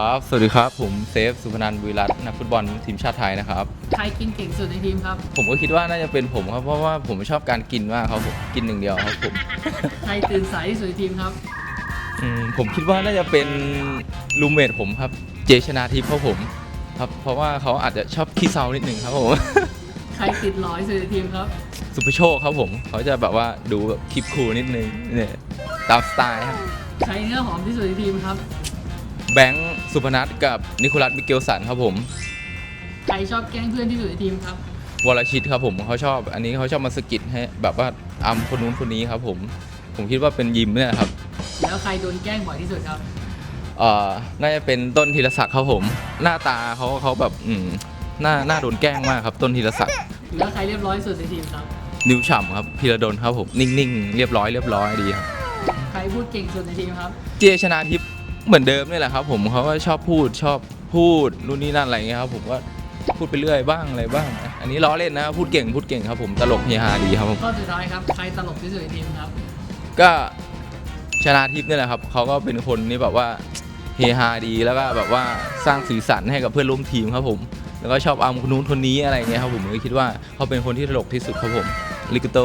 ครับ สวัสดีครับ ผมเซฟ สุพนันท์บุรีรัตน์นักฟุตบอลทีมชาติไทยนะครับ ใครกินเก่งสุดในทีมครับ ผมก็คิดว่าน่าจะเป็นผมครับ เพราะว่าผมชอบการกินมากครับผมกินหนึ่างเดียวครับผม ใครตื่นสายที่สุดในทีมครับ อืมผมคิดว่าน่าจะเป็นรูมเมทผมครับ เจชนาทิพย์ครับผมครับ เพราะว่าเขาอาจจะชอบขี้เซานิดหนึ่งครับผม ใครติดร้อยสุดในทีมครับ สุภโชคครับผม เขาจะแบบว่าดูแบบคลิปคูลนิดนึงเนี่ยตามสไตล์ครับ ใครเนื้อหอมที่สุดในทีมครับ แบงค์สุพนัทกับนิโคลัสมิเกลสันครับผมใครชอบแกล้งเพื่อนที่สุดในทีมครับ วรชิตครับผมเขาชอบ อันนี้เขาชอบมาสะกิดให้แบบว่าอัมคนนู้นคนนี้ครับผม ผมคิดว่าเป็นยิมเนี่ยครับแล้วใครโดนแกล้งบ่อยที่สุดครับเอ่อน่าจะเป็นต้นธีรศักดิ์ครับผม หน้าตาเขาเขาแบบอืมหน้าหน้าโดนแกล้งมากครับ ต้นธีรศักดิ์แล้วใครเรียบร้อยสุดในทีมครับ นิวฉ่ำครับพีระดลครับผมนิ่งๆ เรียบร้อยเรียบร้อยดีครับ ใครพูดเก่งสุดในทีมครับ เจชนาทิพย์ เหมือนเดิมนี่แหละครับ ผมเขาก็ชอบพูดชอบพูดนู่นนี่นั่นอะไรเงี้ยครับผมก็พูดไปเรื่อยบ้างอะไรบ้างนะอันนี้ล้อเล่นนะพูดเก่งพูดเก่งครับผมตลกเฮฮาดีครับผมข้อสุดท้ายครับ ใครตลกที่สุดในทีมครับ ก็ชนาทิพย์นี่แหละครับเขาก็เป็นคนที่แบบว่าเฮฮาดีแล้วก็แบบว่าสร้างสีสันให้กับเพื่อนร่วมทีมครับผม แล้วก็ชอบอัมคนนู้นคนนี้อะไรเงี้ยครับผมก็คิดว่าเขาเป็นคนที่ตลกที่สุดครับผมลิกโต